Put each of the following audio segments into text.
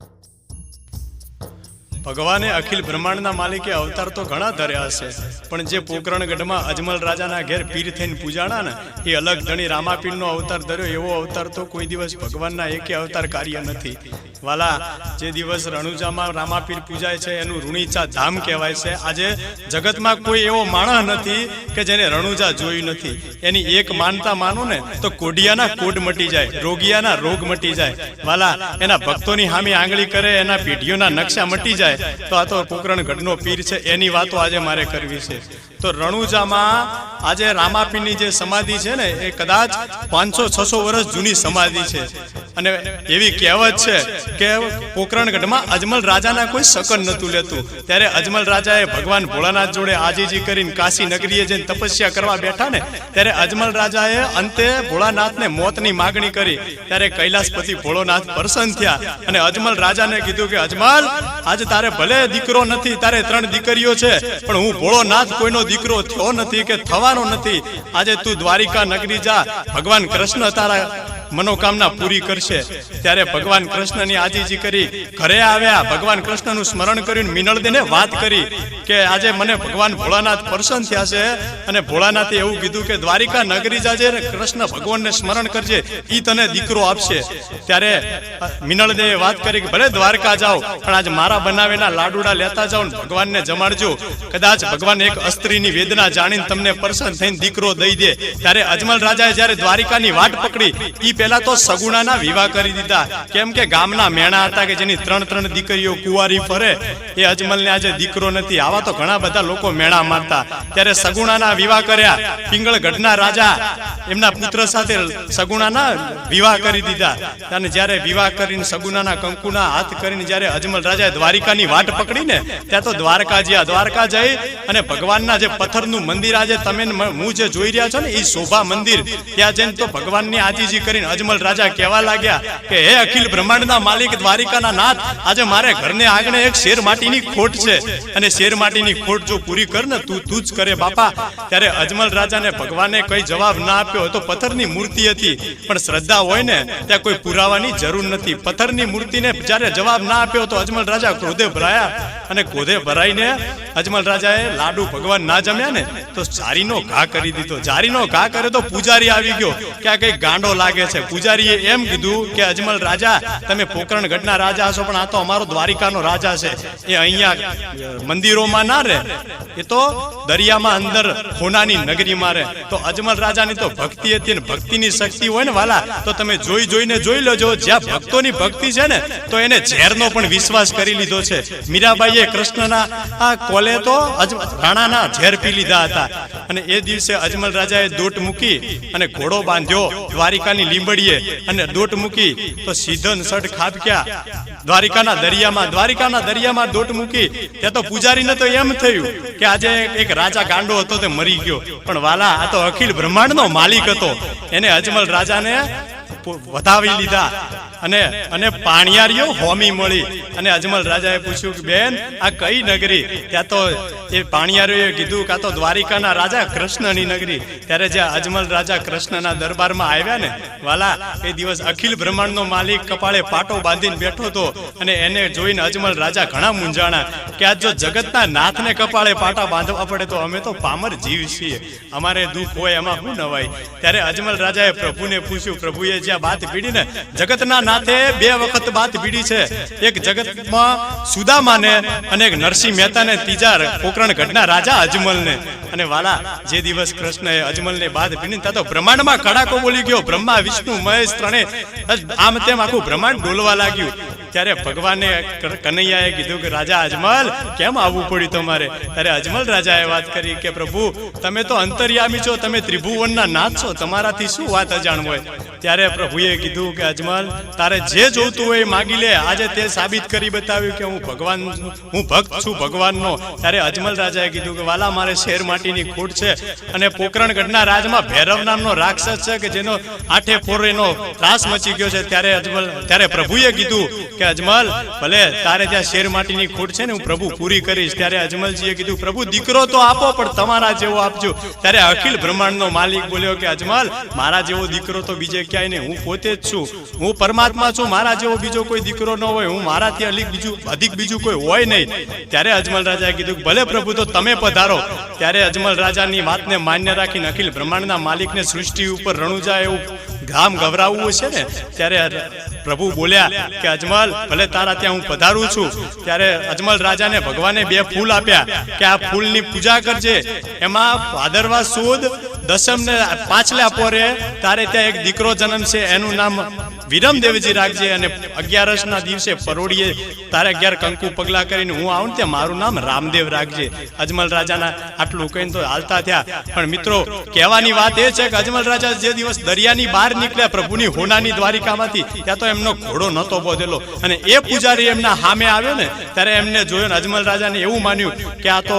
you ભગવાને અખિલ બ્રહ્માંડના માલિકે અવતાર તો ઘણા ધર્યા હશે પણ જે પોકરણગઢમાં અજમલ રાજાના ઘેર પીર થઈને પૂજાણા ને એ અલગ ધણી રામાપીરનો અવતાર ધર્યો, એવો અવતાર તો કોઈ દિવસ ભગવાનના એકે અવતાર કાર્ય નથી. વાલા, જે દિવસ રણુજામાં રામાપીર પૂજાય છે, એનું ઋણીચા ધામ કહેવાય છે. આજે જગતમાં કોઈ એવો માણસ નથી કે જેને રણુજા જોયું નથી. એની એક માનતા માનો ને, તો કોડિયાના કોડ મટી જાય, રોગિયાના રોગ મટી જાય. વાલા, એના ભક્તોની હામી આંગળી કરે, એના પેઢીઓના નકશા મટી જાય. તો આ તો પોકરણ ગઢનો પીર છે, એની વાતો આજે મારે કરવી છે. તો રણુજામાં આજે રામાપીરની જે સમાધિ છે ને, એ કદાચ પાંચસો, છસો વર્ષ જૂની સમાધિ છે. અને એવી કહેવત છે કે પોકરણગઢમાં અજમલ રાજાના કોઈ શકન નતું લેતું. ત્યારે અજમલ રાજાએ ભગવાન ભોળાનાથ જોડે આજીજી કરીને કાશી નગરીએ જઈને તપસ્યા કરવા બેઠા ને, ત્યારે અજમલ રાજાએ અંતે ભોળાનાથને મોતની માગણી કરી. ત્યારે કૈલાસપતિ ભોળોનાથ પ્રસન્ન થયા અને અજમલ રાજાને કીધું કે, અજમલ, આજે ભલે દીકરો નથી, તારે ત્રણ દીકરીઓ છે, પણ હું ભોળોનાથ કોઈનો દીકરો થયો નથી કે થવાનો નથી. આજે તું દ્વારિકા નગરી જા, ભગવાન કૃષ્ણ તારા મનોકામના પૂરી કરશે. ત્યારે ભગવાન કૃષ્ણની આજીજી કરી ઘરે આવ્યા, ભગવાન કૃષ્ણનું સ્મરણ કર્યું મિનળદેને વાત કરી કે આજે મને ભગવાન ભોળાનાથ પ્રસન્ન થયા છે અને ભોળાનાથે એવું કીધું કે, દ્વારિકા નગરી જાજે અને કૃષ્ણ ભગવાનને સ્મરણ કરજે, ઈ તને દીકરો આપશે. ત્યારે મિનળદેવે વાત કરી કે, ભલે દ્વારકા જાઓ, પણ આજ મારા બનાવેલા લાડુડા લેતા જાઓ ને ભગવાનને જમાડજો. કદાચ ભગવાન એક અસ્ત્રીની વેદના જાણીને તમને પ્રસન્ન થઈને દીકરો દઈ દે. ત્યારે અજમલ રાજાએ જ્યારે દ્વારિકાની વાટ પકડી, ઈ પહેલા તો સગુણાના વિવાહ કરી દીધા. કેમ કે ગામના મેણા હતા કે જેની ત્રણ ત્રણ દીકરીઓ કુંવારી ફરે, એ અજમલને આજે દીકરો નથી. આવા તો ઘણા બધા લોકો મેણા મારતા. ત્યારે સગુણાના વિવાહ કર્યા. પિંગળગઢના રાજા એમના પુત્ર સાથે સગુણાના વિવાહ કરી દીધા. અને જ્યારે વિવાહ કરીને સગુણાના કંકુના હાથ કરીને જ્યારે અજમલ રાજાએ દ્વારિકાની વાટ પકડીને, ત્યાં તો દ્વારકા જ્યાં દ્વારકા જઈ અને ભગવાનના જે પથ્થરનું મંદિર આજે તમે હું જે જોઈ રહ્યા છો ને એ શોભા મંદિર, ત્યાં જઈને તો ભગવાનની આજીજી કરીને અજમલ રાજા કહેવા લાગ્યા કે, હે અખિલ બ્રહ્માંડના માલિક દ્વારિકાના નાથ, આજે મારે ઘરને આંગણે એક શેર માટીની ખોટ છે. અને શેર માટીની ખોટ જો પૂરી કર ને તું તું જ કરે બાપા. ત્યારે અજમલ રાજાને ભગવાને કઈ જવાબ ના આપ્યો તો પથ્થરની મૂર્તિ હતી, પણ શ્રદ્ધા હોય ને, ત્યાં કોઈ પુરાવાની જરૂર નથી. પથ્થરની મૂર્તિને જ્યારે જવાબ ના આપ્યો તો અજમલ રાજા ક્રોધે ભરાયા. અને ક્રોધે ભરાઈને અજમલ રાજાએ લાડુ ભગવાન ના જમ્યા ને, તો જારીનો ઘા કરી દીધો. જારીનો ઘા કરે તો પૂજારી આવી ગયો. કે આ કઈ ગાંડો લાગે છે. પૂજારીએ એમ કીધું કે, અજમલ રાજા, તમે પોકરણગઢના રાજા હશો, પણ આ તો અમારો દ્વારિકાનો રાજા છે. એ અહીંયા મંદિરોમાં ના રહે. એ તો દરિયામાં અંદર હોનાની નગરીમાં રહે. તો અજમલ રાજાની તો ભક્તિ હતી ને ભક્તિની શક્તિ હોય ને વાલા, તો તમે જોઈ જોઈને જોઈ લેજો. જ્યાં ભક્તોની ભક્તિ છે ને, તો એને ઝેરનો પણ વિશ્વાસ કરી લીધો છે. મીરાબાઈએ કૃષ્ણના આ કોલે તો રાણાના ઝેર પી લીધા હતા. અને એ દિવસે અજમલ રાજાએ દોટ મૂકી અને ઘોડો બાંધ્યો. દ્વારિકાની લીંબડીએ અને દોટ મૂકી તો સીધો ને ખાબક્યા દ્વારિકાના દરિયામાં દ્વારિકાના દરિયામાં દોટ મૂકી ત્યાં તો પૂજારીને તો એમ થયું કે આજે એક રાજા ગાંડો હતો તે મરી ગયો. પણ વાલા, આ તો અખિલ બ્રહ્માંડનો માલિક હતો. એને અજમલ રાજાને વધાવી લીધા. અને અને પાણિયારીઓ હોમી મળી. અને અજમલ રાજાએ પૂછ્યું કે, બેન, આ કઈ નગરી? ત્યાં તો એ પાણિયારીઓએ કીધું કાં તો દ્વારિકાના રાજા કૃષ્ણની નગરી. ત્યારે જ્યાં અજમલ રાજા કૃષ્ણના દરબારમાં આવ્યા ને, વાલા, એ દિવસ અખિલ બ્રહ્માંડનો માલિક કપાળે પાટો બાંધીને બેઠો હતો અને એને જોઈને અજમલ રાજા ઘણા મૂંઝાણા કે, આજ જો જગતના નાથને કપાળે પાટા બાંધવા પડે તો અમે તો પામર જીવ છીએ. અમારે દુઃખ હોય, એમાં શું નવાય. ત્યારે અજમલ રાજાએ પ્રભુને પૂછ્યું, પ્રભુએ જ્યાં વાત પીડીને જગતના નાથે બે વખત વાત ભીડી છે. એક જગતમાં સુદામાને અને એક નરસિંહ મહેતાને ત્રીજા પોકરણ ગઢના રાજા અજમલને. અને વાલા, જે દિવસ કૃષ્ણએ અજમલને બાદ ભીડી ત્યાં તો બ્રહ્માંડમાં કડાકો બોલી ગયો. બ્રહ્મા, વિષ્ણુ, મહેશ ત્રણે આમ તેમ આખું બ્રહ્માંડ ડોલવા લાગ્યું. ત્યારે ભગવાને કનૈયાએ કીધું કે, રાજા અજમલ, કેમ આવવું પડ્યું તમારે? ત્યારે અજમલ રાજાએ વાત કરી કે, પ્રભુ, તમે તો અંતર્યામી છો, તમે ત્રિભુવનના નાથ છો, તમારાથી શું વાત અજાણ હોય? ત્યારે પ્રભુએ કીધું કે, અજમલ, તારે જે જોતું હોય એ માગી લે, આજે તે સાબિત કરી બતાવ્યું કે હું ભગવાન હું ભક્ત છું ભગવાનનો. ત્યારે અજમલ રાજાએ કીધું કે, વાલા, મારે શેર માટીની ખોટ છે અને પોકરણગઢના રાજમાં ભૈરવ નામનો રાક્ષસ છે કે જેનો આઠે ફોરેનો ત્રાસ મચી ગયો છે. ત્યારે અજમલ ત્યારે પ્રભુએ કીધું કે અજમલ, ભલે તારે ત્યાં શેર માટીની ખોટ છે ને, હું પ્રભુ પૂરી કરીશ. ત્યારે અજમલજીએ કીધું, પ્રભુ, દીકરો તો આપો, પણ તમારા જેવો આપજો. ત્યારે અખિલ બ્રહ્માંડનો માલિક બોલ્યો કે, અજમલ, મારા જેવો દીકરો તો બીજે ક્યાંય નહીં. હું પોતે જ છું. હું પરમાત્મા છું. મારા જેવો બીજો કોઈ દીકરો ન હોય. હું મારાથી અલિક બીજું, અધિક બીજું કોઈ હોય નહીં. ત્યારે અજમલ રાજાએ કીધું, ભલે પ્રભુ, તો તમે પધારો. ત્યારે અજમલ રાજાની વાતને માન્ય રાખીને અખિલ બ્રહ્માંડના માલિકને સૃષ્ટિ ઉપર રણુજા એવું ગામ ગવરાવવું છે ને? ત્યારે પ્રભુ બોલ્યા કે અજમલ ભલે તારા ત્યાં હું પધારું છું ત્યારે અજમલ રાજાને ભગવાને બે ફૂલ આપ્યા કે આ ફૂલની પૂજા કરજે. એમાં ભાદરવા સુદ દસમ ને પાછલા પોરે તારે ત્યાં એક દીકરો જન્મ છે એનું નામ વિરમદેવજી રાખજે અને અગિયારસ ના દિવસે પરોડીએ તારે અગિયાર કંકુ પગલા કરીને હું આવું ત્યાં મારું નામ રામદેવ રાખજે. અજમલ રાજાના આટલું કહીને તો હાલતા થયા. પણ મિત્રો, કહેવાની વાત એ છે કે અજમલ રાજા જે દિવસ દરિયાની બહાર નીકળ્યા પ્રભુની હોનાની દ્વારિકામાંથી, ત્યાં તો એમનો ઘોડો નહોતો બોધેલો. અને એ પૂજારી એમના સામે આવ્યો ને, ત્યારે એમને જોયો ને અજમલ રાજાને એવું માન્યું કે આ તો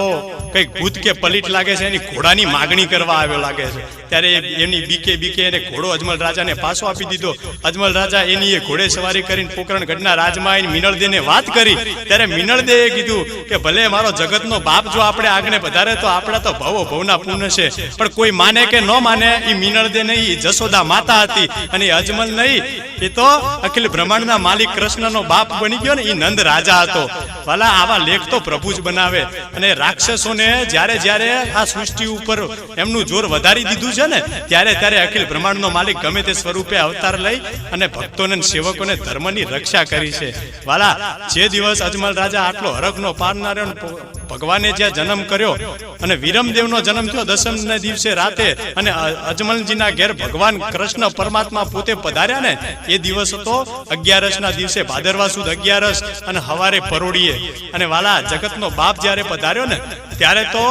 કંઈક ભૂત કે પલીટ લાગે છે, એની ઘોડાની માગણી કરવા આવ્યો લાગે છે. ત્યારે એની બીકે બીકે એને ઘોડો અજમલ રાજાને પાછો આપી દીધો. અજમલ રાજા એની એ ઘોડે સવારી કરીને પોકરણગઢના રાજમાં આવીને મિનળદેને વાત કરી. ત્યારે મિનળદેએ કીધું કે ભલે મારો જગતનો બાપ જો આપણે આગને વધારે તો આપણા તો ભવો ભવના પૂર્ણ છે. પણ કોઈ માને કે ન માને એ મિનળદે નહીં એ જશોદા માતા હતી અને અજમલ નહીં. એ તો અખિલ બ્રહ્માંડના માલિક કૃષ્ણનો બાપ બની ગયો ને એ નંદ રાજા હતો. ભલા આવા લેખ તો પ્રભુ જ બનાવે અને રાક્ષસોને જ્યારે જ્યારે આ સૃષ્ટિ ઉપર એમનું જોર વધારી દીધું છે ને, ત્યારે ત્યારે અખિલ બ્રહ્માંડનો માલિક ગમે તે સ્વરૂપે અવતાર લઈ અને ભક્તોને સેવકોને ધર્મની રક્ષા કરી છે. વાલા, જે દિવસ અજમલ રાજા આટલો હરખનો પારનાર ભગવાને જ્યાં જન્મ કર્યો અને વિરમદેવનો જન્મ થયો દસમ દિવસે રાતે અને અજમલજીના ઘેર ભગવાન કૃષ્ણ પરમાત્મા પોતે પધાર્યા ને, એ દિવસ હતો અગિયારસ ના દિવસે ભાદરવા સુદ અગિયારસ અને હવારે પરોડીએ અને વાલા, જગતનો બાપ જ્યારે પધાર્યો ને, ત્યારે તો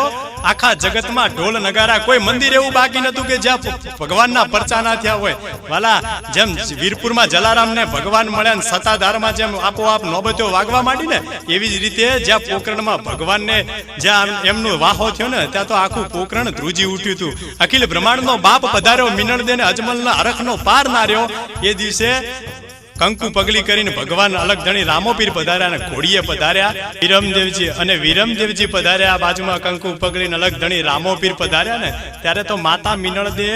આખા જગતમાં ઢોલ નગારા, કોઈ મંદિર એવું બાકી નતું કે જ્યાં ભગવાનના પરચા ના થયા હોય. વાલા, જેમ વીરપુરમાં જલારામને ભગવાન મળ્યા ને જેમ આપોઆપ નોબતો વાગવા માંડી ને, એવી જ રીતે જ્યાં પોકરણમાં ભગવાનને જ્યાં એમનું વાહો થયો ને, ત્યાં તો આખું પોકરણ ધ્રુજી ઉઠ્યું હતું. અખિલ બ્રહ્માંડનો બાપ પધાર્યો, મિનળ ને અજમલના અરખનો પાર ના એ દિવસે કંકુ પગલી કરીને ભગવાન અલગ ધણી રામોપીર પધાર્યા અને ઘોડીએ પધાર્યા. વિરમદેવજી અને વિરમદેવજી પધાર્યા. બાજુમાં કંકુ પગલીને અલગ ધણી રામોપીર પધાર્યા ને ત્યારે તો માતા મિનળદે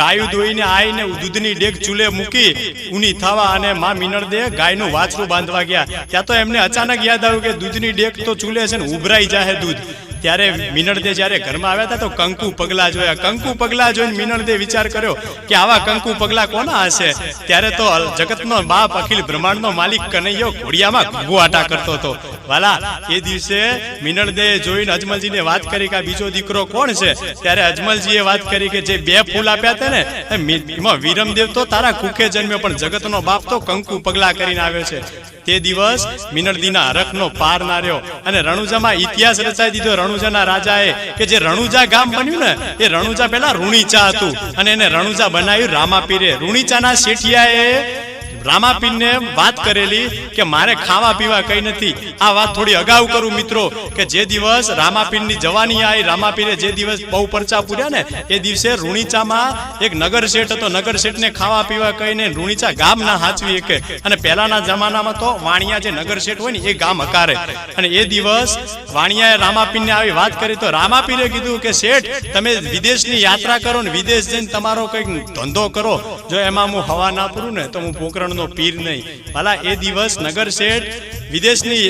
ગાયું દોઈને આવીને દૂધની ડેક ચૂલે મૂકી ઊની થવા અને મા મિનળદે ગાયનું વાછરું બાંધવા ગયા. ત્યાં તો એમને અચાનક યાદ આવ્યું કે દૂધની ડેક તો ચૂલે છે ને ઉભરાઈ જાય દૂધ. ત્યારે મિનળદે જ્યારે ઘરમાં આવ્યા હતા તો કંકુ પગલા જોયા. કંકુ પગલા જોઈને મિનળદે વિચાર કર્યો કે આવા કંકુ પગલા કોના હશે? ત્યારે તો જગતનો બાપ અખિલ બ્રહ્માંડનો માલિક કનૈયો ઘોડિયામાં ઘુઆટા કરતો હતો. વાલા, એ દિવસે મિનળદે જોઈને અજમલજીને વાત કરી કે આ બીજો દીકરો કોણ છે? ત્યારે અજમલજીએ વાત કરી કે જે બે ફૂલ આપ્યા હતા ને એમાં વિરમદેવ તો તારા કુખે જન્મ્યો, પણ જગતનો બાપ તો કંકુ પગલા કરીને આવ્યો છે. તે દિવસ મિનળદીના હરખનો પાર ના અને રણુજામાં ઇતિહાસ રચાઈ દીધો. રણુજાના રાજાએ કે જે રણુજા ગામ બન્યું ને, એ રણુજા પહેલા રૂણીચા હતું અને એને રણુજા બનાવ્યું રામાપીરે. રૂણીચાના શેઠિયાએ રામાપીરને વાત કરેલી કે મારે ખાવા પીવા કઈ નથી. આ વાત થોડી અગાઉ કરું મિત્રો, કે જે દિવસ રામાપીરની જવાની આવી રામાપીરે જે દિવસ બહુ પરચા પૂર્યા ને, એ દિવસે રૂણીચામાં એક નગર શેઠ હતો. નગર શેઠને ખાવા પીવા કહીને રૂણીચા ગામ ના હાચવી કે અને પહેલાના જમાનામાં તો વાણિયા જે નગર શેઠ હોય ને, એ ગામ હકારે. અને એ દિવસ વાણિયાએ રામાપીરને આવી વાત કરી તો રામાપીરે કીધું કે, શેઠ, તમે વિદેશની યાત્રા કરો ને, વિદેશ જઈને તમારો કંઈક ધંધો કરો. જો એમાં હું હવા ના પૂરું ને, તો હું પોકરણનો પીર નહીં. ભલા એ દિવસ નગર શેઠ વિદેશની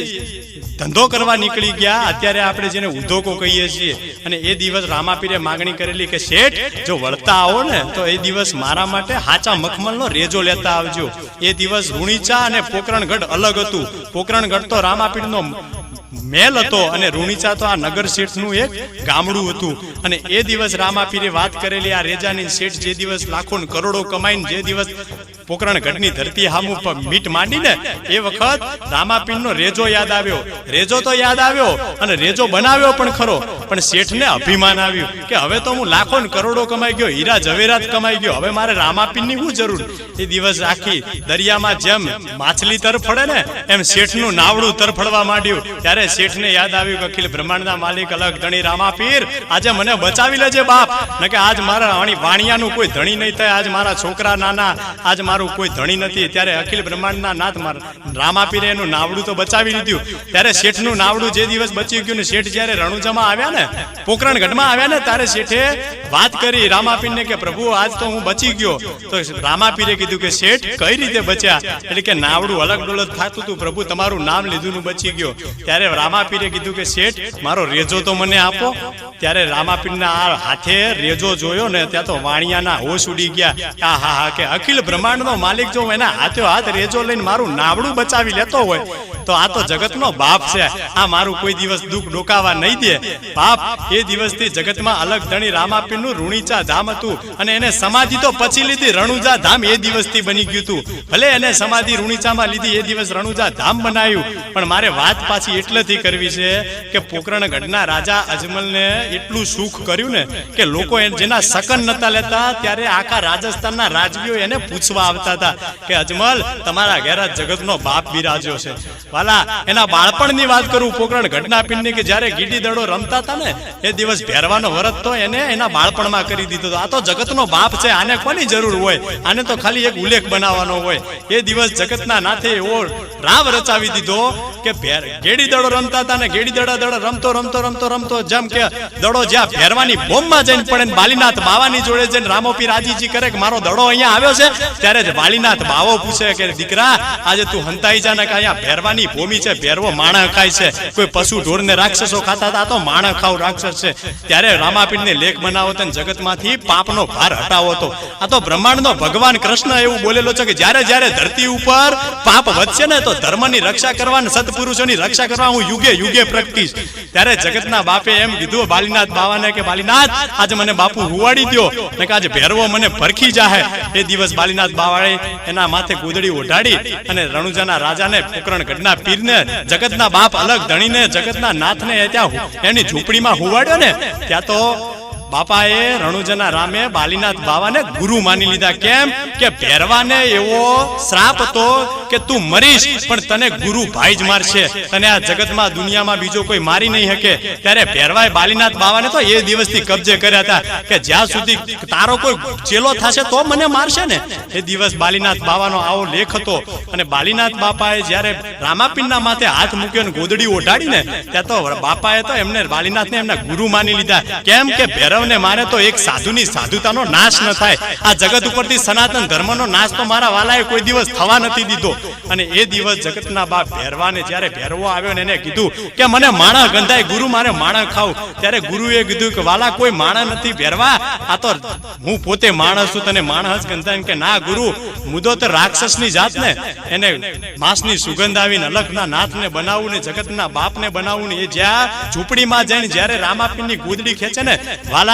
ધંધો કરવા નીકળી ગયા. અત્યારે આપણે જેને ઉદ્યોગો કહીએ છીએ. અને એ દિવસ રામાપીરે માગણી કરેલી કે શેઠ, જો વળતા આવો ને, તો એ દિવસ મારા માટે હાચા મખમલનો રેજો લેતા આવજો. એ દિવસ રૂણીચા અને પોકરણગઢ અલગ હતું. પોકરણગઢ તો રામાપીરનો મેલ હતો અને રૂણીચા તો આ નગર શેઠનું એક ગામડું હતું. અને એ દિવસ રામાપીરે વાત કરેલી આ રેજાની શેઠ જે દિવસ લાખો ને કરોડો કમાઈને જે દિવસ પોકરણ ગઢની ધરતી હામુ મીટ માંડીને એ વખત રામાપીરનો રેજો યાદ આવ્યો. રેજો તો યાદ આવ્યો અને રેજો બનાવ્યો પણ ખરો. પણ શેઠને અભિમાન આવ્યું કે હવે તો હું લાખો ને કરોડો કમાઈ ગયો, હીરા ઝવેરાત કમાઈ ગયો. હવે મારે રામાપીરની શું જરૂર? એ દિવસ આખી દરિયામાં જેમ માછલી તરફડે ને, એમ શેઠનું નાવડું તરફડવા માંડ્યું. ત્યારે શેઠને યાદ આવ્યું કે અખિલ બ્રહ્માંડના માલિક અલગ ધણી રામાપીર, આજે મને બચાવી લેજે બાપ. ને કે આજ મારા વાણી વાણિયાનું કોઈ ધણી નહીં થાય, આજ મારા છોકરા નાના, આજ મારો મારું કોઈ ધણી નથી. ત્યારે અખિલ બ્રહ્માંડના નાથ રામાપીરે એનું નાવડું તો બચાવી લીધું. ત્યારે શેઠનું નાવડું જે દિવસ બચી ગયું શેઠ જ્યારે રણુજામાં આવ્યા ને, પોકરણ ગઢમાં આવ્યા ને, ત્યારે શેઠે વાત કરી રામાપીરને કે, પ્રભુ, આજ તો હું બચી ગયો. તો રામાપીરે કીધું કે, શેઠ, કઈ રીતે બચ્યા? એટલે કે નાવડું અલગ ડોલક થતું હતું. પ્રભુ, તમારું નામ લીધું નું બચી ગયો. ત્યારે રામાપીરે કીધું કે, શેઠ, મારો રેજો તો મને આપો. ત્યારે રામાપીરના આ હાથે રેજો જોયો ને, ત્યાં તો વાણિયાના હોશ ઉડી ગયા. આ હા હા, કે અખિલ બ્રહ્માંડનો માલિક જો એના હાથે હાથ રેજો લઈને મારું નાવડું બચાવી લેતો હોય, તો આ તો જગતનો બાપ છે. આ મારું કોઈ દિવસ દુઃખ ડોકાવા નહીં દે. બાપ, એ દિવસથી જગતમાં અલગ ધણી રામાપીરનું ઋણીચા ધામ હતું અને એને સમાધિ તો પછી લીધી, રણુજા ધામ એ દિવસથી બની ગયું હતું. ભલે એને સમાધિ ઋણીચામાં લીધી, એ દિવસ રણુજા ધામ બનાવ્યું પણ મારે વાત પાછી એટલેથી કરવી છે કે પોકરણ ગઢના રાજા અજમલને એટલું સુખ કર્યું ને કે લોકો જેના સકન નતા લેતા, ત્યારે આખા રાજસ્થાનના રાજવીઓ એને પૂછવા આવતા હતા કે અજમલ, તમારા ઘેર જગતનો બાપ બિરાજ્યો છે. વાલા, એના બાળપણની વાત કરું, પોકરણ ઘટના પીરની કે જ્યારે ગીડી દડો રમતા હતા ને, એ દિવસ ભેરવાનો વરત તો એને એના બાળપણમાં કરી દીધો આ તો જગતનો બાપ છે, આને કોની જરૂર હોય? આને તો ખાલી એક ઉલ્લેખ બનાવવાનો હોય. એ દિવસ જગતના નાથે એવો રાવ રચાવી દીધો કે ગેડી દડો રમતા હતા ને, ગેડી દડા દડો રમતો રમતો રમતો રમતો, જેમ કે દડો જ્યાં ભેરવાની બોમ્બમાં જઈને પડે બાલીનાથ બાવાની જોડે જઈને રામોપી રાજીજી કરે કે મારો દડો અહીંયા આવ્યો છે, ત્યારે જ વાલીનાથ બાવો પૂછે કે, દીકરા, આજે તું હંતાઈ જા ને કે અહીંયા ભેરવાની ભૂમિ છે, ભેરવો માણસ ખાય છે. કોઈ પશુ ઢોર ને રાક્ષસો ખાતા હતા તો માણસ ખાવ રાક્ષસ છે. ત્યારે રામાપીરને લેખ બનાવો તો જગતમાંથી પાપનો ભાર હટાવો તો. આ તો બ્રહ્માંડનો ભગવાન કૃષ્ણ એવું બોલેલો છે કે, જ્યારે જ્યારે ધરતી ઉપર પાપ વધશે ને તો ધર્મની રક્ષા કરવા ને સત્પુરુષોની રક્ષા કરવા હું યુગે યુગે પ્રગટીશ. ત્યારે જગતના બાપે એમ કીધું બાલીનાથ બાવાને કે બાલીનાથ આજે મને બાપુ હુવાડી દ્યો. ને કે આજે ભેરવો મને ભરખી જાહે. એ દિવસ બાલીનાથ બાવાએ એના માથે ગુદડી ઓઢાડી અને રણુજાના રાજાને પોકરણ ગઢના પીરને, જગતના બાપ અલગ ધણીને, જગતના નાથને ત્યાં એની ઝૂંપડીમાં હુવાડ્યો ને, ત્યાં તો બાપાએ રણુજના રામે બાલીનાથ બાવાને ગુરુ માની લીધા. કેમ? કે ભેરવાને એવો શ્રાપ હતો કે તું મરીશ, પણ તને ગુરુ ભાઈ જ મારશે. તને આ જગતમાં, દુનિયામાં બીજો કોઈ મારી નહીં શકે. ત્યારે ભેરવાએ બાલીનાથ બાવાને તો એ દિવસથી કબજે કર્યા હતા કે જ્યાં સુધી તારો કોઈ ચેલો થશે તો મને મારશે ને. એ દિવસ બાલીનાથ બાવાનો આવો લેખ હતો. અને બાલીનાથ બાપાએ જ્યારે રામાપીરના માથે હાથ મૂક્યો ને ગોદડી ઓઢાડીને, ત્યાં તો બાપાએ તો એમને, બાલીનાથને એમના ગુરુ માની લીધા. કેમ? કે ભૈરવને માને તો એક સાધુની સાધુતાનો નાશ ન થાય. આ જગત ઉપરથી સનાતન ધર્મનો નાશ તો મારા વાલાએ કોઈ દિવસ થવા નથી દીધો. અને એ દિવસ જગતના બાપ ભેરવાને જ્યારે ભેરવો આવ્યો ને એને કીધું કે મને માણા ગંધાય, ગુરુ મારે માણા ખાવ. ત્યારે ગુરુએ કીધું કે, વાલા, કોઈ માણા નથી ભેરવા. આ તો હું પોતે માણસ છું, તને માણસ ગંધાય. કે, ના, ગુરુ મુદો તો રાક્ષસની જાત ને એને માંસની સુગંધ આવીને અલગના નાથને બનાવું ને જગતના બાપને બનાવું ને એ જ્યાં ઝૂંપડીમાં જઈને જ્યારે રામાપીની ગુદડી ખેંચે ને, વાલા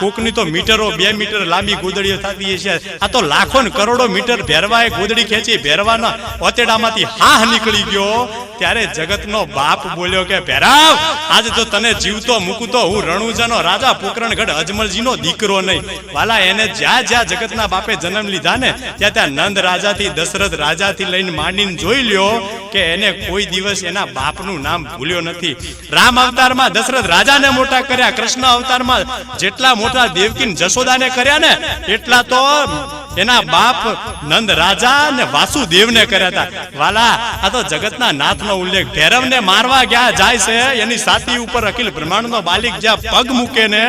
કોકની તો મીટરો બે મીટર લાંબી ગોદડીઓ થતી છે આ તો લાખો ને કરોડો મીટર ભેરવાએ ગોદડી ખેંચી ભેરવાના ઓતેડામાંથી હાહ નીકળી ગયો. ત્યારે જગતનો બાપ બોલ્યો કે, ભેરાવ, આજે તો તને જીવતો મૂકતો હું રણુજાનો રાજા પોકરણગઢ અજમલજીનો દીકરો નહીં. વાલા, એને જ્યાં જ્યાં જગતના બાપે જન્મ લીધા ને, ત્યાં ત્યાં નંદ રાજાથી, દશરથ રાજાથી લઈને માંડીને જોઈ લ્યો કે એને કોઈ દિવસ એના બાપનું નામ ભૂલ્યો નથી. રામ અવતારમાં દશરથ રાજાને મોટા કર્યા, કૃષ્ણ અવતારમાં જેટલા મોટા દેવકીન જશોદાને કર્યા ને એટલા તો એના બાપ નંદ રાજા ને વાસુદેવને કર્યા હતા. વાલા, આ તો જગતના નાથનો ઉલ્લેખ. ભૈરવને મારવા ગયા જાય છે, એની સાથી ઉપર અખિલ બ્રહ્માંડનો બાલિક જ્યાં પગ મૂકે ને,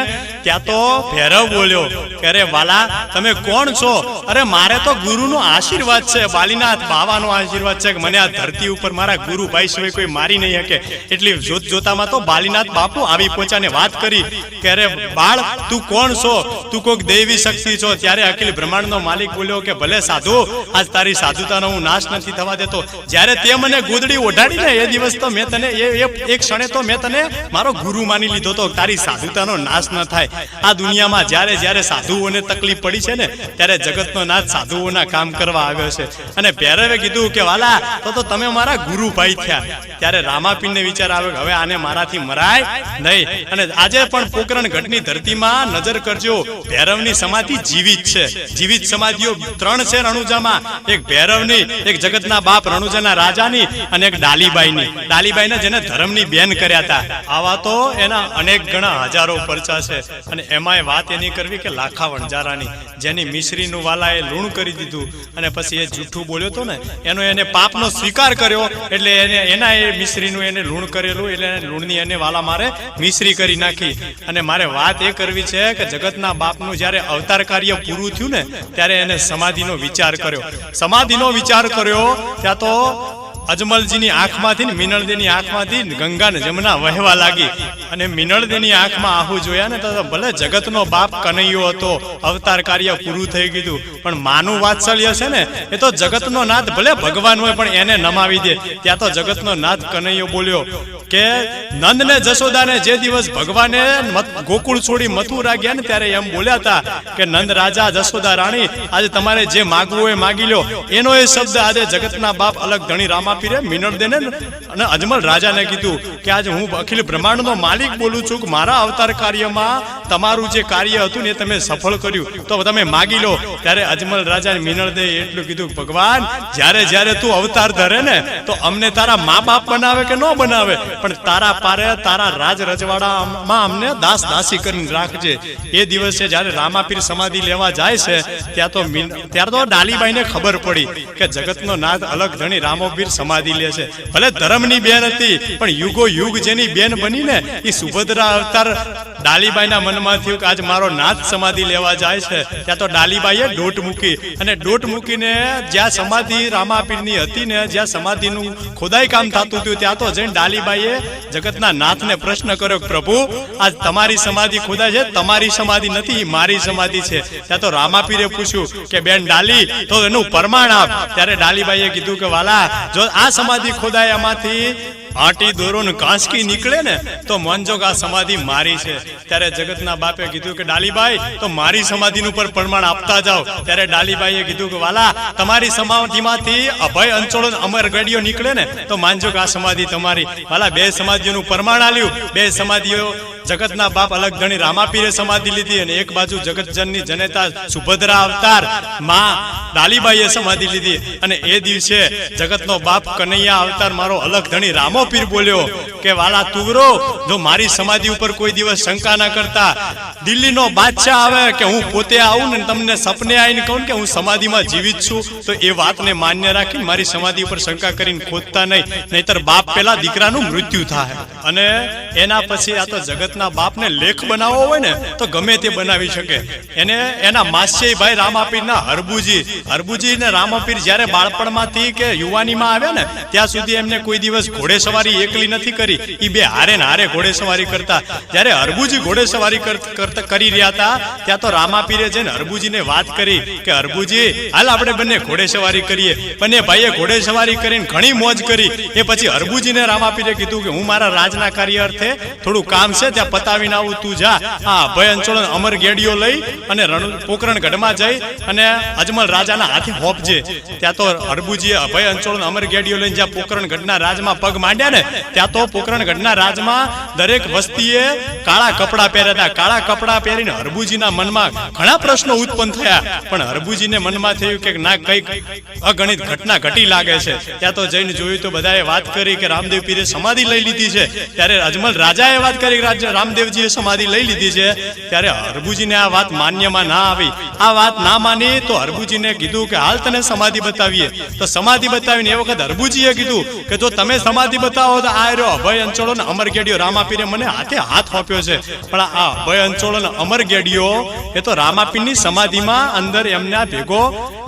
ત્યાં તો ભૈરવ બોલ્યો અરે વાલા, તમે કોણ છો? અરે મારે તો ગુરુનો આશીર્વાદ છે, બાલીનાથ બાવાનો આશીર્વાદ છે કે મને આ ધરતી ઉપર મારા ગુરુ ભાઈ સિવાય કોઈ મારી નહીં શકે. એટલી જોત જોતામાં તો બાલીનાથ બાપુ આવી પહોંચ્યા ને વાત કરી કે, અરે બાળ, તું કોણ છો? તું કોઈક દેવી શક્તિ છો? ત્યારે અખિલ બ્રહ્માંડનો માલિક બોલ્યો કે, ભલે સાધુ, આજ તારી સાધુતાનો હું નાશ નથી થવા દેતો. જ્યારે તે મને ગુદડી ઓઢાડી ને એ દિવસ તો મેં તને, એ- એક ક્ષણે તો મેં તને મારો ગુરુ માની લીધો તો તારી સાધુતાનો નાશ ન થાય. આ દુનિયામાં જ્યારે જ્યારે સાધુઓને તકલીફ પડી છે ને, ત્યારે જગતનો નાથ સાધુઓના કામ કરવા આવ્યો છે. અને ભૈરવે કીધું કે, વાલા, તો તો તમે મારા ગુરુ ભાઈ થયા. ત્યારે રામાપીનને વિચાર આવ્યો હવે આને મારાથી મરાય નહીં. અને આજે પણ પોકરણ ગઢની ધરતીમાં નજર કરજો, ભૈરવની સમાધિ જીવિત છે. જીવિત સમાધિ એમાંય વાત એની કરવી કે લાખા વણજારાની જેની મિશ્રીનું વાલાએ લૂણ કરી દીધું. અને પછી એ જૂઠું બોલ્યો હતો ને, એનો એને પાપનો સ્વીકાર કર્યો. એટલે એને, એના એ મિશ્રીનું એને લૂણ કરેલું. એટલે લૂણની એને વાલા મારે મિશ્રી કરી નાખી. અને મારે વાત એ કરવી છે કે જગતના બાપનું જ્યારે અવતાર કાર્ય પૂરું થયું ને, ત્યારે એને સમાધિનો વિચાર કર્યો. સમાધિનો વિચાર કર્યો. ત્યાં તો અજમલજીની આંખમાંથી મિનળદેની આંખમાંથી ગંગા ને જમના વહેવા લાગી. અને મિનળદેની આંખમાં આહુ જોયા ને તો ભલે જગતનો બાપ કનૈયો હતો, અવતાર કાર્ય પૂરું થઈ ગયું, પણ માનું વાત્સલ્ય છે ને, એ તો જગતનો નાથ ભલે ભગવાન હોય પણ એને નમાવી દે. ત્યાં તો જગતનો નાથ કનૈયો બોલ્યો કે નંદ ને જશોદાને જે દિવસ ભગવાને ગોકુળ છોડી મથુરા ગયા ને ત્યારે એમ બોલ્યા હતા કે, નંદ રાજા, જશોદા રાણી, આજે તમારે જે માગવું હોય માગી લો. એનો એ શબ્દ આજે જગતના બાપ અલગ ધણી રામાપીરે મિનળ દેને અને અજમલ રાજાને કીધું કે આજે હું અખિલ બ્રહ્માંડનો માલિક બોલું છું કે મારા અવતાર કાર્યમાં તમારું જે કાર્ય હતું ને તમે સફળ કર્યું. તો તમે માગી લો. ત્યારે અજમલ રાજાને મિનળ દે એટલું કીધું, ભગવાન, જ્યારે જ્યારે તું અવતાર ધરે ને, તો અમને તારા મા બાપ બનાવે કે ન બનાવે? પણ તારા પારે તારા રાજ રજવાડામાં અમને દાસ દાસી કરીને રાખજે. એ દિવસે જ્યારે રામાપીર સમાધિ લેવા જાય છે, ત્યાં તો ત્યારે તો ડાલીબાઈને ખબર પડી કે જગતનો નાથ અલગ ધણી રામોપીર સમાધિ લે છે. ભલે ધર્મની બેન હતી, પણ યુગો યુગ જેની બેન બની ને એ સુભદ્રા અવતાર ડાલીબાઈના મનમાં થયું કે આજ મારો નાથ સમાધિ લેવા જાય છે. ત્યાં તો ડાલીબાઈએ દોટ મૂકી અને દોટ મૂકીને જ્યાં સમાધિ રામાપીરની હતી ને જ્યાં સમાધિનું ખોદાઈ કામ થતું હતું, ત્યાં તો જઈને ડાલીબાઈએ જગતના નાથને પ્રશ્ન કર્યો પ્રભુ, આજ તમારી સમાધિ ખોદાય છે? તમારી સમાધિ નથી મારી સમાધિ છે. ત્યાં તો રામાપીરે પૂછ્યું કે, બેન ડાલી, તો એનું પ્રમાણ આપ. ત્યારે ડાલીબાઈએ કીધું કે, વાલા, જો આ સમાધિ ખોદાય એમાંથી આટી દોરો ને કાંસકી નીકળે ને, તો મનજોગ આ સમાધિ મારી છે. ત્યારે જગતના બાપે કીધું કે, ડાલીબાઈ, તો મારી સમાધિનું પર પ્રમાણ આપતા જાઓ. ત્યારે ડાલીબાઈએ કીધું કે, વાલા, તમારી સમાધિમાંથી અભય અંચળો અમર ગડીઓ નીકળે ને, તો માનજો કે આ સમાધિ તમારી. વાલા, બે સમાધિઓનું પ્રમાણ આલ્યું. બે સમાધિઓ જગતના બાપ અલગ ધણી રામાપીરે સમાધિ લીધી અને એક બાજુ જગતજનની જનેતા સુભદ્રા અવતારમાં ડાલીબાઈએ સમાધિ લીધી. અને એ દિવસે જગતનો બાપ કનૈયા અવતાર મારો અલગ ધણી રામોપીર બોલ્યો કે, વાલા તુવરો, જો મારી સમાધિ ઉપર કોઈ દિવસ શંકા ના કરતા દિલ્હીનો બાદશાહ આવે કે હું પોતે આવું ને તમને સપને આવીને કહું કે હું સમાધિમાં જીવિત છું, તો એ વાતને માન્ય રાખીને મારી સમાધિ ઉપર શંકા કરીને ખોદતા નહીં. નહીતર બાપ પેલા દીકરાનું મૃત્યુ થાય. અને એના પછી આ તો જગતના બાપને લેખ બનાવવો હોય ને, તો ગમે તે બનાવી શકે. એને, એના માસ્ય ભાઈ રામાપીરના હરબુજી હરબુજી ને રામાપીર જ્યારે બાળપણમાંથી કે યુવાનીમાં આવ્યા ને, ત્યાં સુધી એમને કોઈ દિવસ ઘોડેસવારી એકલી નથી કરી. એ બે હારે ને હારે ઘોડેસવારી કરતા. જ્યારે હરબુજી ઘોડેસવારી કરી રહ્યા હતા, ત્યાં તો રામાપીરે જઈને હરબુજીને વાત કરી કે હરબુજી હાલ આપણે બંને ઘોડે સવારી કરીએ બંને ભાઈએ ઘોડે સવારી કરીને ઘણી મોજ કરી. એ પછી હરબુજીને રામાપીરે કીધું કે, હું મારા રાજના કાર્ય અર્થે થોડું કામ છે, ત્યાં પતાવીને આવું તું જા. હા, ભય અંચળો અમર ગેડીઓ લઈ અને રણ પોકરણ ગઢમાં જઈ અને અજમલ રાજાના હાથે હોપજે. ત્યાં તો હરબુજીએ અભય અંચોળ અમર ગેડીઓ લઈને જ્યાં પોકરણ ગઢના રાજમાં પગ માંડ્યા ને, ત્યાં તો પોકરણ ગઢના રાજમાં દરેક વસ્તીએ કાળા કપડાં પહેર્યા હતા. કાળા કપડાં પહેરીને હરબુજીના મનમાં ઘણા પ્રશ્નો ઉત્પન્ન થયા. પણ હરબુજીને મનમાં થયું કે ના, કંઈક અગણિત ઘટના ઘટી લાગે છે. ત્યાં તો જઈને જોયું તો બધાએ વાત કરી કે રામદેવ પીરે સમાધિ લઈ લીધી છે. ત્યારે અજમલ રાજાએ વાત કરી રામદેવજીએ સમાધિ લઈ લીધી છે, ત્યારે હરબુજીને આ વાત માન્યમાં ના આવી. આ વાત ના માની તો હરબુજીને કીધું કે હાલ તને સમાધિ બતાવીએ. તો સમાધિ બતાવીને એ વખત હરબુજીએ કીધું કે જો તમે સમાધિ બતાવો તો આ રહ્યો અભય અંચળો ને અમર ગેડિયો રામાપીરે મને હાથે હાથ આપ્યો છે. પણ આ અભય અંચળો ને અમર ગેડિયો એ તો રામાપીરની સમાધિમાં અંદર એમના ભેગો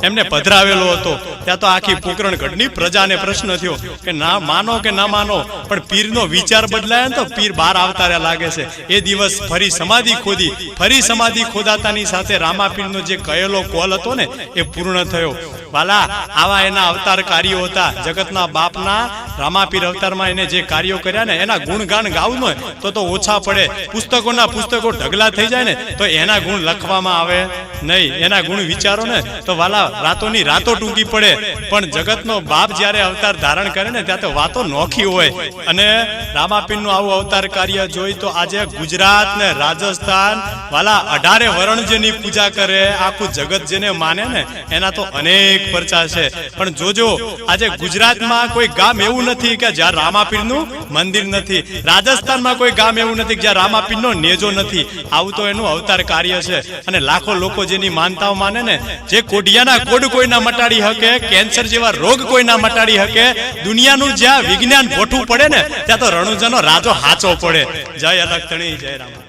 એમને પધરાવેલો હતો. ત્યાં તો આખી પોકરણ ગઢની પ્રજાને પ્રશ્ન થયો કે ના માનો કે ના માનો, પણ પીરનો વિચાર બદલાય ને તો પીર બહાર આવતા લાગે છે. એ દિવસ ફરી સમાધિ ખોદી. ફરી સમાધિ ખોદાતાની સાથે રામાપીરનો જે કહેલો કોલ હતો ને, એ પૂર્ણ થયો. વાલા આવા એના અવતાર કાર્યો હતા. જગતના બાપના રામાપીર અવતારમાં એને જે કાર્યો કર્યા ને, એના ગુણગાન ગાવું હોય, તો તો ઓછા પડે. પુસ્તકોના પુસ્તકો ઢગલા થઈ જાય ને, તો એના ગુણ લખવામાં આવે નહીં. એના ગુણ વિચારો ને, તો વાલા, રાતોની રાતો ટૂંકી પડે. પણ જગતનો બાપ જ્યારે અવતાર ધારણ કરે ને, ત્યાં તો વાતો નોખી હોય. અને રામાપીરનું આવું અવતાર કાર્ય જોઈ તો આજે ગુજરાત ને રાજસ્થાન વાલા અઢારે વરણ પૂજા કરે, આખું જગત જેને માને ને, એના તો અનેક પરચા છે. પણ જોજો, આજે ગુજરાતમાં કોઈ ગામ એવું નથી કે જ્યાં રામાપીરનું મંદિર નથી. રાજસ્થાનમાં કોઈ ગામ એવું નથી જ્યાં રામાપીરનો નેજો નથી. આવું તો એનું અવતાર કાર્ય છે. અને લાખો લોકો જેની માનતાઓ માને ને, જે કોઢિયાના કોડ કોઈના મટાડી શકે કેન્સર જેવા રોગ કોઈના મટાડી શકે દુનિયાનું જ્યાં વિજ્ઞાન ખોટું પડે ને, ત્યાં તો રણુજનો રાજો હાચો પડે. જય તણી જય રામ.